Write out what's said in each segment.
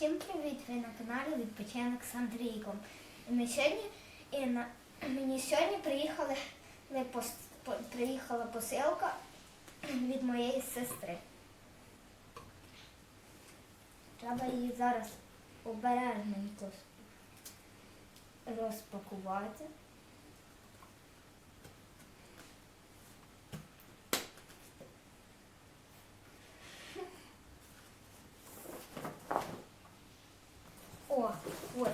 Всім привіт! Ви на каналі Відпочинок з Андрійком. І ми сьогодні і на мені сьогодні приїхали не пос- по- приїхала посилка від моєї сестри. Треба її зараз обережненько розпакувати. О, вот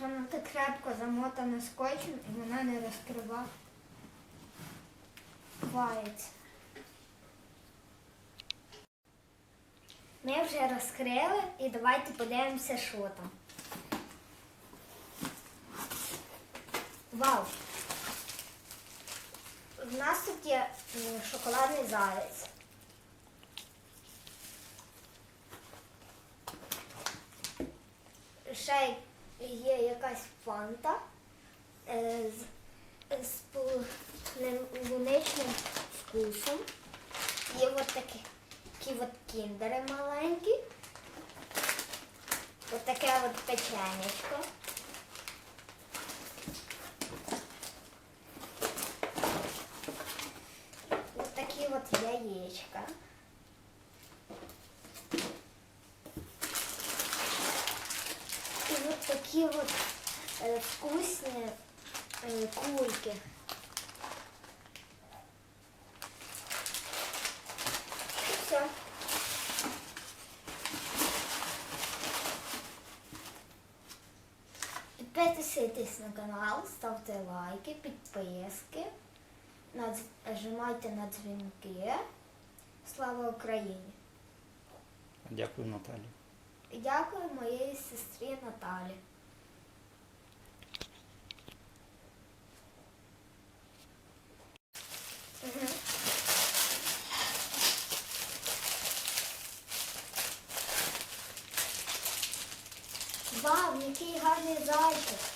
вона так крепко замотана скотчем і вона не розкривається. Ми вже розкрили і давайте подивимося, що там. Вау! В нас тут є шоколадний заяць. Ще є якась фанта е, з, з полуничним вкусом. Є от такі, такі от кіндери маленькі. От таке от печенечко. От такі от яєчка. І от такі от е, вкусні е, кульки. Все. Підписуйтесь на канал, ставте лайки, підписки, нажимайте на дзвінки. Слава Україні! Дякую, Наталі. Дякую моїй сестрі Наталі. Вау, який гарний зайчик.